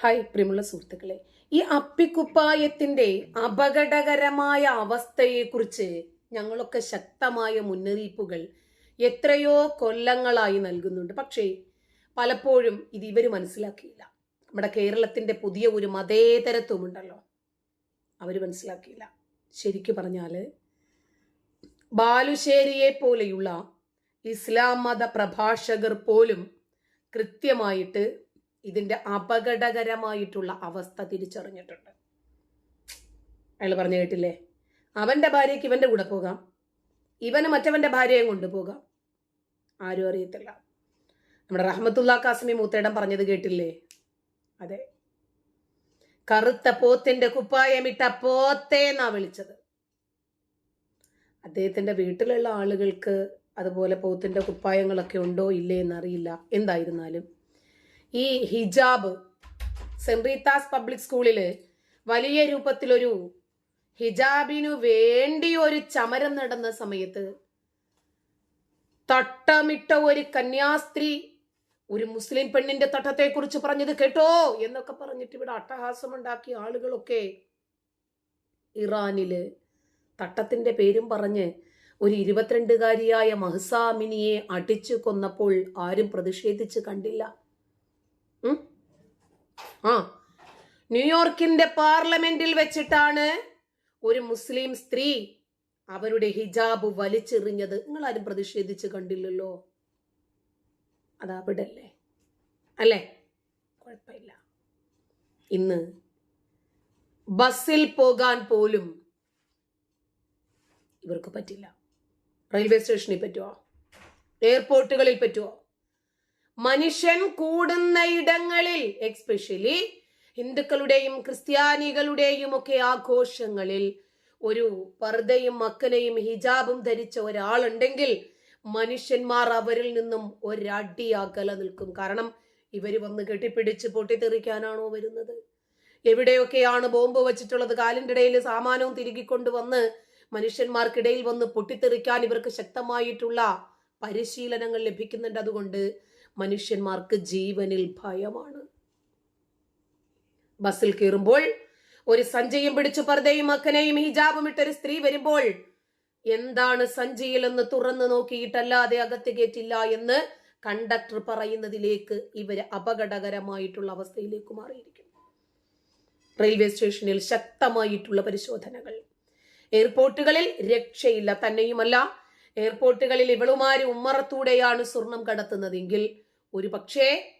Hi പ്രിയമുള്ള സുഹൃത്തുക്കളെ. ഈ അപ്പിക്കുപ്പായത്തിന്റെ അപകടകരമായ അവസ്ഥയെക്കുറിച്ച് ഞങ്ങളൊക്കെ ശക്തമായ മുന്നറിയിപ്പുകൾ എത്രയോ കൊല്ലങ്ങളായി നൽകുന്നുണ്ട്. പക്ഷേ പലപ്പോഴും ഇത് ഇവർ മനസ്സിലാക്കിയില്ല. നമ്മുടെ കേരളത്തിന്റെ പുതിയ ഒരു മതേതരത്വമുണ്ടല്ലോ. അവർ മനസ്സിലാക്കിയില്ല. ശരിക്കു പറഞ്ഞാൽ ബാലുശ്ശേരിയെ പോലെയുള്ള ഇസ്ലാം മത പ്രഭാഷകർ പോലും കൃത്യമായിട്ട് ഇതിന്റെ അപകടകരമായിട്ടുള്ള അവസ്ഥ തിരിച്ചറിഞ്ഞിട്ടുണ്ട്. അയാൾ പറഞ്ഞു കേട്ടില്ലേ? അവന്റെ ഭാര്യയ്ക്ക് ഇവന്റെ കൂടെ പോകാം. ഇവന് മറ്റവന്റെ ഭാര്യയെ കൊണ്ടുപോകാം ആരും അറിയത്തില്ല. നമ്മുടെ റഹ്മത്തുള്ള കാസമി മൂത്തേടം പറഞ്ഞത് കേട്ടില്ലേ? അതെ. കറുത്ത പോത്തിന്റെ കുപ്പായമിട്ട പോത്തേന്നാ വിളിച്ചത്. അദ്ദേഹത്തിന്റെ വീട്ടിലുള്ള ആളുകൾക്ക് അതുപോലെ പോത്തിന്റെ കുപ്പായങ്ങളൊക്കെ ഉണ്ടോ ഇല്ലേ എന്നറിയില്ല. എന്തായിരുന്നാലും. ഈ ഹിജാബ് സെൻറീത്താസ് റീത്താസ് പബ്ലിക് സ്കൂളിൽ വലിയ രൂപത്തിലൊരു ഹിജാബിനു വേണ്ടി ഒരു ചമരം നടന്ന സമയത്ത് തട്ടമിട്ട ഒരു കന്യാസ്ത്രീ ഒരു മുസ്ലിം പെണ്ണിന്റെ തട്ടത്തെക്കുറിച്ച് പറഞ്ഞത് കേട്ടോ എന്നൊക്കെ പറഞ്ഞിട്ട് ഇവിടെ അട്ടഹാസമുണ്ടാക്കിയ ആളുകളൊക്കെ ഇറാനിൽ തട്ടത്തിന്റെ പേരും പറഞ്ഞ് ഒരു ഇരുപത്തിരണ്ടുകാരിയായ മഹസാമിനിയെ അടിച്ചു കൊന്നപ്പോൾ ആരും പ്രതിഷേധിച്ച് കണ്ടില്ല? ആ. ന്യൂയോർക്കിന്റെ പാർലമെന്റിൽ വെച്ചിട്ടാണ് ഒരു മുസ്ലിം സ്ത്രീ അവരുടെ ഹിജാബ് വലിച്ചെറിഞ്ഞത്. നിങ്ങൾ ആരും പ്രതിഷേധിച്ച് കണ്ടില്ലല്ലോ. അതവിടെ അല്ലേ അല്ലേ? കുഴപ്പമില്ല. ഇന്ന് ബസ്സിൽ പോകാൻ പോലും ഇവർക്ക് പറ്റില്ല. റെയിൽവേ സ്റ്റേഷനിൽ പറ്റുമോ എയർപോർട്ടുകളിൽ പറ്റുമോ മനുഷ്യൻ കൂടുന്ന ഇടങ്ങളിൽ എക്സ്പെഷ്യലി ഹിന്ദുക്കളുടെയും ക്രിസ്ത്യാനികളുടെയും ഒക്കെ ആഘോഷങ്ങളിൽ ഒരു പർദ്ദയും മക്കനയും ഹിജാബും ധരിച്ച ഒരാളുണ്ടെങ്കിൽ മനുഷ്യന്മാർ അവരിൽ നിന്നും ഒരടി അകല നിൽക്കും. കാരണം ഇവർ വന്ന് കെട്ടിപ്പിടിച്ച് പൊട്ടിത്തെറിക്കാനാണോ വരുന്നത്? എവിടെയൊക്കെയാണ് ബോംബ് വെച്ചിട്ടുള്ളത്? കാലിന്റെ ഇടയിൽ സാമാനവും തിരികെ കൊണ്ടുവന്ന് മനുഷ്യന്മാർക്കിടയിൽ വന്ന് പൊട്ടിത്തെറിക്കാൻ ഇവർക്ക് ശക്തമായിട്ടുള്ള പരിശീലനങ്ങൾ ലഭിക്കുന്നുണ്ട്. അതുകൊണ്ട് മനുഷ്യന്മാർക്ക് ജീവനിൽ ഭയമാണ്. ബസ്സിൽ കയറുമ്പോൾ ഒരു സഞ്ചയും പിടിച്ചു പർദ്ദയും അക്കനെയും ഹിജാബും ഇട്ടൊരു സ്ത്രീ വരുമ്പോൾ എന്താണ് സഞ്ചിയിലെന്ന് തുറന്നു നോക്കിയിട്ടല്ലാതെ അകത്ത് കയറ്റില്ല എന്ന് കണ്ടക്ടർ പറയുന്നതിലേക്ക് ഇവർ അപകടകരമായിട്ടുള്ള അവസ്ഥയിലേക്ക് മാറിയിരിക്കുന്നു. റെയിൽവേ സ്റ്റേഷനിൽ ശക്തമായിട്ടുള്ള പരിശോധനകൾ. എയർപോർട്ടുകളിൽ രക്ഷയില്ല തന്നെയുമല്ല. എയർപോർട്ടുകളിൽ ഇവളുമാര് ഉമ്മറത്തൂടെയാണ് സ്വർണം കടത്തുന്നതെങ്കിൽ ഒരു പക്ഷേ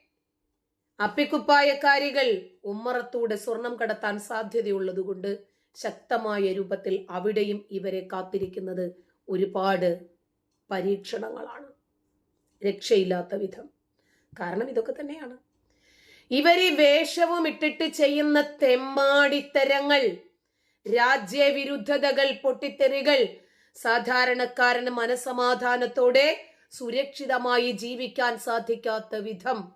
അപ്പിക്കുപ്പായക്കാരികൾ ഉമ്മറത്തൂടെ സ്വർണം കടത്താൻ സാധ്യതയുള്ളതുകൊണ്ട് ശക്തമായ രൂപത്തിൽ അവിടെയും ഇവരെ കാത്തിരിക്കുന്നത് ഒരുപാട് പരീക്ഷണങ്ങളാണ്. രക്ഷയില്ലാത്ത വിധം. കാരണം ഇതൊക്കെ തന്നെയാണ്. ഇവർ വേഷവും ഇട്ടിട്ട് ചെയ്യുന്ന തെമ്മാടിത്തരങ്ങൾ രാജ്യവിരുദ്ധതകൾ പൊട്ടിത്തെറികൾ സാധാരണക്കാരന് മനസമാധാനത്തോടെ സുരക്ഷിതമായി ജീവിക്കാൻ സാധിക്കാത്ത വിധം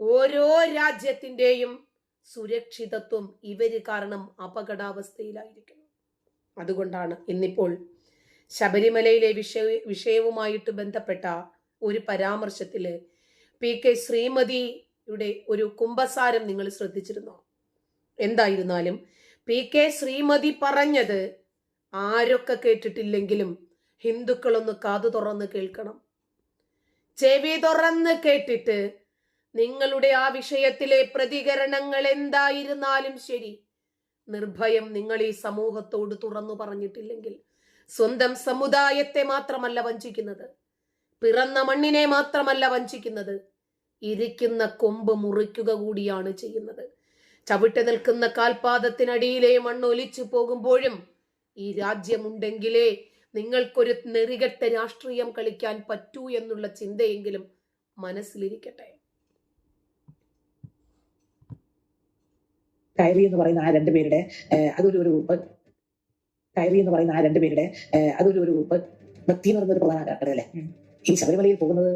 ഓരോ രാജ്യത്തിന്റെയും സുരക്ഷിതത്വം ഇവർ കാരണം അപകടാവസ്ഥയിലായിരിക്കുന്നു. അതുകൊണ്ടാണ് ഇന്നിപ്പോൾ ശബരിമലയിലെ വിഷയ വിഷയവുമായിട്ട് ബന്ധപ്പെട്ട ഒരു പരാമർശത്തിൽ പി കെ ശ്രീമതിയുടെ ഒരു കുംഭസാരം നിങ്ങൾ ശ്രദ്ധിച്ചിരുന്നോ? എന്തായിരുന്നാലും പി കെ ശ്രീമതി പറഞ്ഞത് ആരൊക്കെ കേട്ടിട്ടില്ലെങ്കിലും ഹിന്ദുക്കളൊന്ന് കാതു തുറന്ന് കേൾക്കണം. ചെവി തുറന്ന് കേട്ടിട്ട് നിങ്ങളുടെ ആ വിഷയത്തിലെ പ്രതികരണങ്ങൾ എന്തായിരുന്നാലും ശരി. നിർഭയം നിങ്ങൾ ഈ സമൂഹത്തോട് തുറന്നു പറഞ്ഞിട്ടില്ലെങ്കിൽ സ്വന്തം സമുദായത്തെ മാത്രമല്ല വഞ്ചിക്കുന്നത്. പിറന്ന മണ്ണിനെ മാത്രമല്ല വഞ്ചിക്കുന്നത്. ഇരിക്കുന്ന കൊമ്പ് മുറിക്കുക കൂടിയാണ് ചെയ്യുന്നത്. ചവിട്ട് നിൽക്കുന്ന കാൽപാദത്തിനടിയിലെ മണ്ണ് ഒലിച്ചു പോകുമ്പോഴും ഈ രാജ്യമുണ്ടെങ്കിലേ നിങ്ങൾക്കൊരു നെറികെട്ട രാഷ്ട്രീയം കളിക്കാൻ പറ്റൂ എന്നുള്ള ചിന്തയെങ്കിലും മനസ്സിലിരിക്കട്ടെ. കയറി എന്ന് പറയുന്ന ആ രണ്ടുപേരുടെ അതൊരു ഒരു കയറി എന്ന് പറയുന്ന ആ രണ്ടുപേരുടെ അതൊരു ഒരു ഭക്തി എന്ന് പറയുന്ന ഒരു പ്രധാന അല്ലേ? ഈ ശബരിമലയിൽ പോകുന്നത്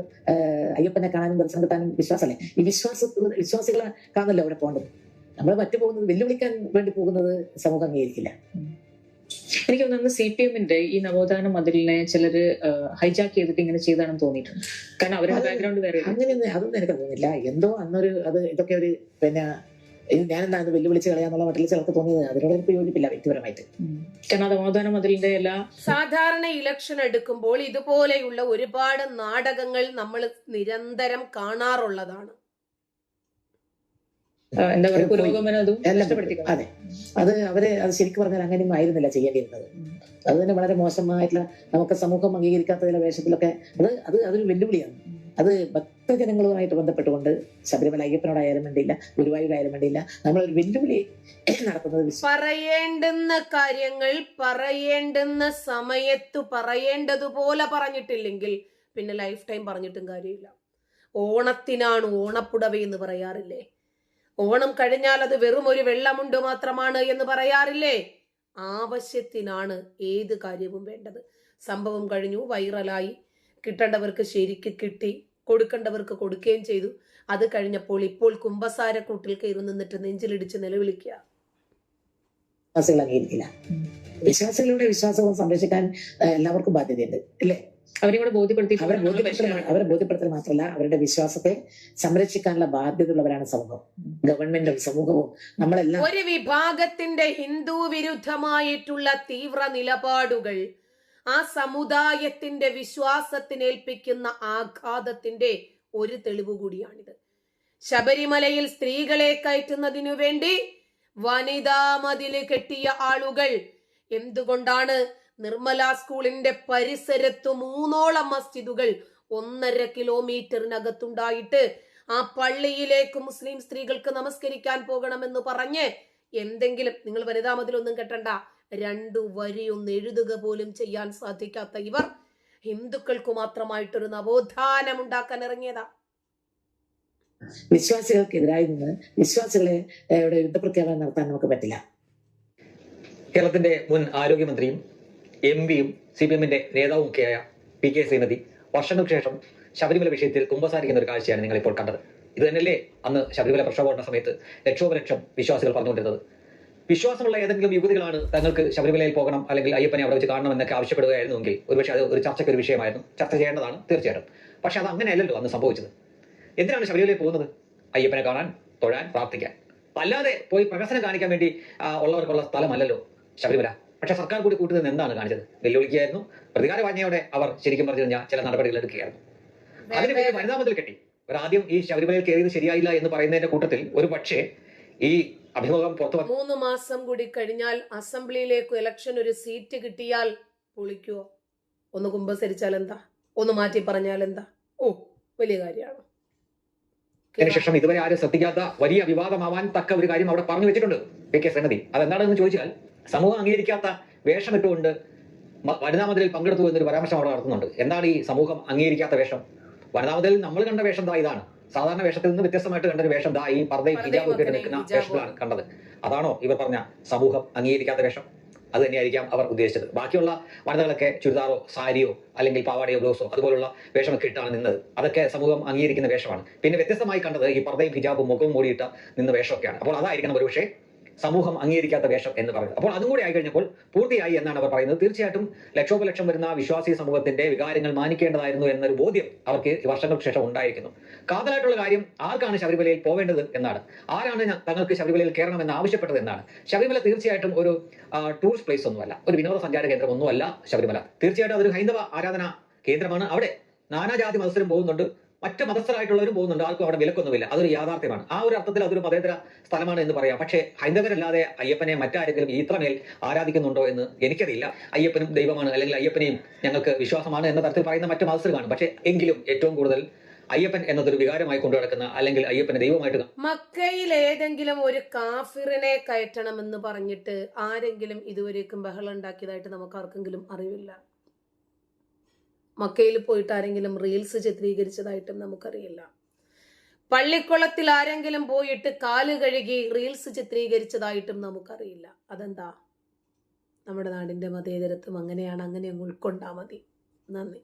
അയ്യപ്പനെ കാണാനും ദർശനം കിട്ടാനും വിശ്വാസമല്ലേ? ഈ വിശ്വാസ വിശ്വാസികളെ കാണല്ലോ അവിടെ പോകേണ്ടത്? നമ്മൾ മറ്റു പോകുന്നത് വെല്ലുവിളിക്കാൻ വേണ്ടി പോകുന്നത് സമൂഹം അംഗീകരിക്കില്ല. എനിക്ക് തോന്നുന്നു സി പി എമ്മിന്റെ ഈ നവോത്ഥാന മതിലിനെ ചിലര് ഹൈജാക്ക് ചെയ്തിട്ട് ഇങ്ങനെ ചെയ്താണെന്ന് തോന്നിയിട്ടുണ്ട്. കാരണം അവരുടെ ബാക്ക്ഗ്രൗണ്ട് വേറെ അങ്ങനെയൊന്നും അതൊന്നും എനിക്ക് തോന്നുന്നില്ല എന്തോ അന്നൊരു അത് ഇതൊക്കെ ഒരു പിന്നെ ഇത് ഞാൻ എന്താ അത് വെല്ലുവിളിച്ച് കളയാന്നുള്ള മട്ടിൽ ചിലർക്ക് തോന്നിയത് അതിനോട് എനിക്ക് യോജിപ്പില്ല വ്യക്തിപരമായിട്ട്. കാരണം നവോത്ഥാന മതിലിന്റെ എല്ലാ സാധാരണ ഇലക്ഷൻ എടുക്കുമ്പോൾ ഇതുപോലെയുള്ള ഒരുപാട് നാടകങ്ങൾ നമ്മൾ നിരന്തരം കാണാറുള്ളതാണ്. എന്താ പറയുക. പുരോഗമനം അതും അതെ. അത് അവർ അത് ശരിക്കും പറഞ്ഞാൽ അങ്ങനെയും ആയിരുന്നില്ല ചെയ്യേണ്ടിയിരുന്നത്. അത് തന്നെ വളരെ മോശമായിട്ടുള്ള നമുക്ക് സമൂഹം അംഗീകരിക്കാത്ത ചില വേഷത്തിലൊക്കെ അത് അത് അതൊരു വെല്ലുവിളിയാണ്. അത് ഭക്തജനങ്ങളുമായിട്ട് ബന്ധപ്പെട്ടുകൊണ്ട് ശബരിമല അയ്യപ്പനോടായാലും വേണ്ടിയില്ല ഗുരുവായൂരായാലും വേണ്ടിയില്ല നമ്മളൊരു വെല്ലുവിളി നടത്തുന്നത് പറയേണ്ടുന്ന കാര്യങ്ങൾ പറയേണ്ടുന്ന സമയത്ത് പറയേണ്ടതുപോലെ പറഞ്ഞിട്ടില്ലെങ്കിൽ പിന്നെ ലൈഫ് ടൈം പറഞ്ഞിട്ടും കാര്യമില്ല. ഓണത്തിനാണ് ഓണപ്പുടവ എന്ന് പറയാറില്ലേ? ഓണം കഴിഞ്ഞാൽ അത് വെറും ഒരു വെള്ളമുണ്ട് മാത്രമാണ് എന്ന് പറയാറില്ലേ? ആവശ്യത്തിനാണ് ഏത് കാര്യവും വേണ്ടത്. സംഭവം കഴിഞ്ഞു വൈറലായി. കിട്ടേണ്ടവർക്ക് ശരിക്ക് കിട്ടി കൊടുക്കേണ്ടവർക്ക് കൊടുക്കുകയും ചെയ്തു. അത് കഴിഞ്ഞപ്പോൾ ഇപ്പോൾ കുമ്പസാരക്കൂട്ടിൽ കയറി നിന്നിട്ട് നെഞ്ചിലിടിച്ച് നിലവിളിക്കുക. വിശ്വാസികളുടെ വിശ്വാസവും സംരക്ഷിക്കാൻ എല്ലാവർക്കും ബാധ്യതയുണ്ട് അല്ലേ അവരെയും കൂടെ ബോധ്യപ്പെടുത്തി അവരെ ബോധ്യപ്പെടുത്തൽ അവരെ ബോധ്യപ്പെടുത്തൽ മാത്രമല്ല അവരുടെ വിശ്വാസത്തെ സംരക്ഷിക്കാനുള്ള ബാധ്യതയുള്ളവരാണ് സമൂഹം. ഗവൺമെന്റും സമൂഹവും നമ്മളെല്ലാം. ഒരു വിഭാഗത്തിന്റെ ഹിന്ദു വിരുദ്ധമായിട്ടുള്ള തീവ്ര നിലപാടുകൾ ആ സമുദായത്തിന്റെ വിശ്വാസത്തിനേൽപ്പിക്കുന്ന ആഘാതത്തിന്റെ ഒരു തെളിവ് കൂടിയാണിത്. ശബരിമലയിൽ സ്ത്രീകളെ കയറ്റുന്നതിനു വേണ്ടി വനിതാ മതിൽ കെട്ടിയ ആളുകൾ എന്തുകൊണ്ടാണ് നിർമ്മല സ്കൂളിന്റെ പരിസരത്ത് മൂന്നോളം മസ്ജിദുകൾ ഒന്നര കിലോമീറ്ററിനകത്തുണ്ടായിട്ട് ആ പള്ളിയിലേക്ക് മുസ്ലിം സ്ത്രീകൾക്ക് നമസ്കരിക്കാൻ പോകണമെന്ന് പറഞ്ഞ് എന്തെങ്കിലും നിങ്ങൾ വനിതാ മതിലൊന്നും കെട്ടണ്ട രണ്ടു വരിയൊന്ന് എഴുതുക പോലും ചെയ്യാൻ സാധിക്കാത്ത ഇവർ ഹിന്ദുക്കൾക്ക് മാത്രമായിട്ടൊരു നവോത്ഥാനം ഉണ്ടാക്കാൻ ഇറങ്ങിയതാ. വിശ്വാസികൾക്കെതിരായി നിന്ന് വിശ്വാസികളെ യുദ്ധപ്രഖ്യാപനം നടത്താൻ നമുക്ക് പറ്റില്ല. കേരളത്തിന്റെ മുൻ ആരോഗ്യമന്ത്രിയും എം പിയും സി പി എമ്മിന്റെ നേതാവുമൊക്കെയായ പി കെ ശ്രീമതി വർഷങ്ങൾക്ക് ശേഷം ശബരിമല വിഷയത്തിൽ കുമ്പസാരിക്കുന്ന ഒരു കാഴ്ചയാണ് നിങ്ങൾ ഇപ്പോൾ കണ്ടത്. ഇത് തന്നെയല്ലേ അന്ന് ശബരിമല പ്രക്ഷോഭണ സമയത്ത് ലക്ഷോപലക്ഷം വിശ്വാസികൾ പറഞ്ഞുകൊണ്ടിരുന്നത്. വിശ്വാസമുള്ള ഏതെങ്കിലും യുവതികളാണ് തങ്ങൾക്ക് ശബരിമലയിൽ പോകണം അല്ലെങ്കിൽ അയ്യപ്പനെ അവിടെ വെച്ച് കാണണം എന്നൊക്കെ ആവശ്യപ്പെടുകയായിരുന്നുവെങ്കിൽ ഒരുപക്ഷെ അത് ഒരു ചർച്ചയ്ക്ക് ഒരു വിഷയമായിരുന്നു. ചർച്ച ചെയ്യേണ്ടതാണ് തീർച്ചയായിട്ടും. പക്ഷെ അത് അങ്ങനെയല്ലല്ലോ അന്ന് സംഭവിച്ചത്. എന്തിനാണ് ശബരിമലയിൽ പോകുന്നത്? അയ്യപ്പനെ കാണാൻ തൊഴാൻ പ്രാർത്ഥിക്കാൻ. അല്ലാതെ പോയി പ്രകസനം കാണിക്കാൻ വേണ്ടി ഉള്ളവർക്കുള്ള സ്ഥലമല്ലല്ലോ ശബരിമല. പക്ഷെ സർക്കാർ കൂടി കൂട്ടുന്നത് എന്താണ് കാണിച്ചത്? വെല്ലുവിളിക്കുകയായിരുന്നു. പ്രതികാര വാജ്ഞയോടെ അവർ ശരിക്കും പറഞ്ഞു കഴിഞ്ഞാൽ ചില നടപടികൾ എടുക്കുകയായിരുന്നു. അതിന് പേര് വനിതാ മതിൽ കെട്ടി. ആദ്യം ഈ ശബരിമലയിൽ കയറിയത് ശരിയായില്ല എന്ന് പറയുന്നതിന്റെ കൂട്ടത്തിൽ ഒരു പക്ഷേ ഈ അഭിമുഖം പുറത്തു മൂന്ന് മാസം കൂടി കഴിഞ്ഞാൽ അസംബ്ലിയിലേക്ക് ഇലക്ഷൻ ഒരു സീറ്റ് കിട്ടിയാൽ പൊളിക്കുവോ ഒന്ന് കുമ്പസരിച്ചാൽ എന്താ? ഒന്ന് മാറ്റി പറഞ്ഞാൽ എന്താ? ഓ വലിയ കാര്യമാണ്. അതിനുശേഷം ഇതുവരെ ആരും ശ്രദ്ധിക്കാത്ത വലിയ വിവാദമാവാൻ തക്ക ഒരു കാര്യം അവിടെ പറഞ്ഞു വെച്ചിട്ടുണ്ട്. P K Sreemathi. അതെന്താണെന്ന് ചോദിച്ചാൽ സമൂഹം അംഗീകരിക്കാത്ത വേഷമിട്ടുകൊണ്ട് മ- വനിതാ മതിലിൽ പങ്കെടുത്തു എന്നൊരു പരാമർശം അവിടെ നടത്തുന്നുണ്ട്. എന്താണ് ഈ സമൂഹം അംഗീകരിക്കാത്ത വേഷം? വനിതാ മതിലിൽ നമ്മൾ കണ്ട വേഷം ദാ ഇതാണ്. സാധാരണ വേഷത്തിൽ നിന്ന് വ്യത്യസ്തമായിട്ട് കണ്ട ഒരു വേഷം ദാ ഈ പർദ്ദയും ഹിജാബ് ഒക്കെ നിൽക്കുന്ന. വേഷങ്ങളാണ് കണ്ടത്. അതാണോ ഇവർ പറഞ്ഞ സമൂഹം അംഗീകരിക്കാത്ത വേഷം? അത് തന്നെയായിരിക്കാം അവർ ഉദ്ദേശിച്ചത്. ബാക്കിയുള്ള വനിതകളൊക്കെ ചുരിദാറോ സാരിയോ അല്ലെങ്കിൽ പാവാടയോ ബ്ലൗസോ അതുപോലുള്ള വേഷമൊക്കെ ഇട്ടാണ് നിന്നത്. അതൊക്കെ സമൂഹം അംഗീകരിക്കുന്ന വേഷമാണ്. പിന്നെ വ്യത്യസ്തമായി കണ്ടത് ഈ പർദ്ദയും ഹിജാബും മുഖവും മൂടിയിട്ട നിന്ന വേഷമൊക്കെയാണ്. അപ്പോൾ അതായിരിക്കണം ഒരുപക്ഷെ സമൂഹം അംഗീകരിക്കാത്ത വേഷം എന്ന് പറയുന്നത്. അപ്പോൾ അതും കൂടി ആയി കഴിഞ്ഞപ്പോൾ പൂർത്തിയായി എന്നാണ് അവർ പറയുന്നത്. തീർച്ചയായിട്ടും ലക്ഷോപലക്ഷം വരുന്ന വിശ്വാസി സമൂഹത്തിന്റെ വികാരങ്ങൾ മാനിക്കേണ്ടതായിരുന്നു എന്നൊരു ബോധ്യം അവർക്ക് വർഷങ്ങൾക്ക് ശേഷം ഉണ്ടായിരിക്കുന്നു. കാതലായിട്ടുള്ള കാര്യം ആർക്കാണ് ശബരിമലയിൽ പോവേണ്ടത് എന്നാണ്? ആരാണ് തങ്ങൾക്ക് ശബരിമലയിൽ കയറണമെന്ന് ആവശ്യപ്പെട്ടത് എന്നാണ്? ശബരിമല തീർച്ചയായിട്ടും ഒരു ടൂറിസ്റ്റ് പ്ലേസ് ഒന്നുമല്ല. ഒരു വിനോദസഞ്ചാര കേന്ദ്രം ഒന്നുമല്ല ശബരിമല. തീർച്ചയായിട്ടും അതൊരു ഹൈന്ദവ ആരാധന കേന്ദ്രമാണ്. അവിടെ നാനാജാതി മത്സരം പോകുന്നുണ്ട്. മറ്റ് മതസ്ഥരായിട്ടുള്ളവരും പോകുന്നുണ്ട്. ആർക്കും അവിടെ വിലക്കൊന്നുമില്ല. അതൊരു യാഥാർത്ഥ്യമാണ്. ആ ഒരു അർത്ഥത്തിൽ അതൊരു മതേതര സ്ഥലമാണ് എന്ന് പറയാം. പക്ഷേ ഹൈന്ദവരല്ലാതെ അയ്യപ്പനെ മറ്റാരെങ്കിലും ഇത്രമേൽ ആരാധിക്കുന്നുണ്ടോ എന്ന് എനിക്കറിയില്ല. അയ്യപ്പനും ദൈവമാണ് അല്ലെങ്കിൽ അയ്യപ്പനെയും ഞങ്ങൾക്ക് വിശ്വാസമാണ് എന്ന തരത്തിൽ പറയുന്ന മറ്റു മതസ്ഥർ കാണും പക്ഷേ എങ്കിലും ഏറ്റവും കൂടുതൽ അയ്യപ്പൻ എന്നതൊരു വികാരമായി കൊണ്ടു നടക്കുന്ന അല്ലെങ്കിൽ അയ്യപ്പനെ ദൈവമായിട്ട് മക്കയിൽ ഏതെങ്കിലും ഒരു കാഫിറിനെ കയറ്റണമെന്ന് പറഞ്ഞിട്ട് ആരെങ്കിലും ഇതുവരേക്കും ബഹളം ഉണ്ടാക്കിയതായിട്ട് നമുക്ക് ആർക്കെങ്കിലും അറിവില്ല? മക്കയിൽ പോയിട്ട് ആരെങ്കിലും റീൽസ് ചിത്രീകരിച്ചതായിട്ടും നമുക്കറിയില്ല. പള്ളിക്കുളത്തിൽ ആരെങ്കിലും പോയിട്ട് കാൽ കഴുകി റീൽസ് ചിത്രീകരിച്ചതായിട്ടും നമുക്കറിയില്ല. അതെന്താ? നമ്മുടെ നാടിന്റെ മതേതരത്വം അങ്ങനെയാണ് അങ്ങനെ അങ്ങ് ഉൾക്കൊണ്ടാ മതി. നന്ദി.